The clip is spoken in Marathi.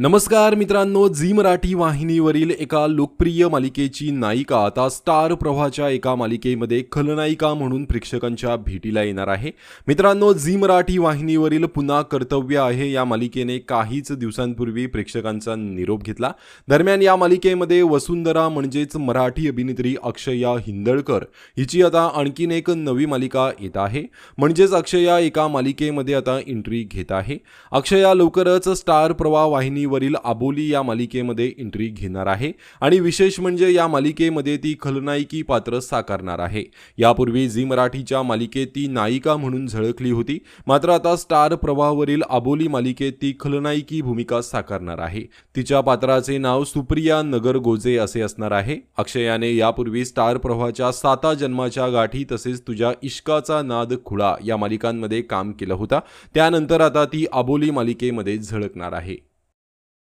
नमस्कार मित्रांनो झी मराठी वाहिनीवरील एका लोकप्रिय मालिकेची नायिका आता स्टार प्रवाहाच्या एका मालिकेमध्ये खलनायिका म्हणून प्रेक्षकांच्या भेटीला येणार आहे. मित्रांनो झी मराठी वाहिनीवरील पुन्हा कर्तव्य आहे. या मालिकेने काहीच दिवसांपूर्वी प्रेक्षकांचा निरोप घेतला. दरम्यान या मालिकेमध्ये वसुंधरा म्हणजेच मराठी अभिनेत्री अक्षया हिंदळकर हिची आता आणखीन एक नवी मालिका येत आहे. म्हणजेच अक्षया एका मालिकेमध्ये आता एंट्री घेत आहे. अक्षया लवकरच स्टार प्रवाह वाहिनीवरील आबोली या मालिकेमध्ये एंट्री घेणार आहे. आणि विशेष म्हणजे या मालिकेमध्ये ती खलनायकी पात्र साकारणार आहे. यापूर्वी झी मराठीच्या मालिकेत ती नायिका म्हणून झळकली होती. मात्र आता स्टार प्रवाहावरील आबोली मालिकेत ती खलनायकी भूमिका साकारणार आहे. तिच्या पात्राचे नाव सुप्रिया नगर गोजे असे असणार आहे. अक्षयाने यापूर्वी स्टार प्रवाहाच्या साता जन्माच्या गाठी तसेच तुझ्या इश्काचा नाद खुळा या मालिकांमध्ये काम केलं होतं. त्यानंतर आता ती आबोली मालिकेमध्ये झळकणार आहे.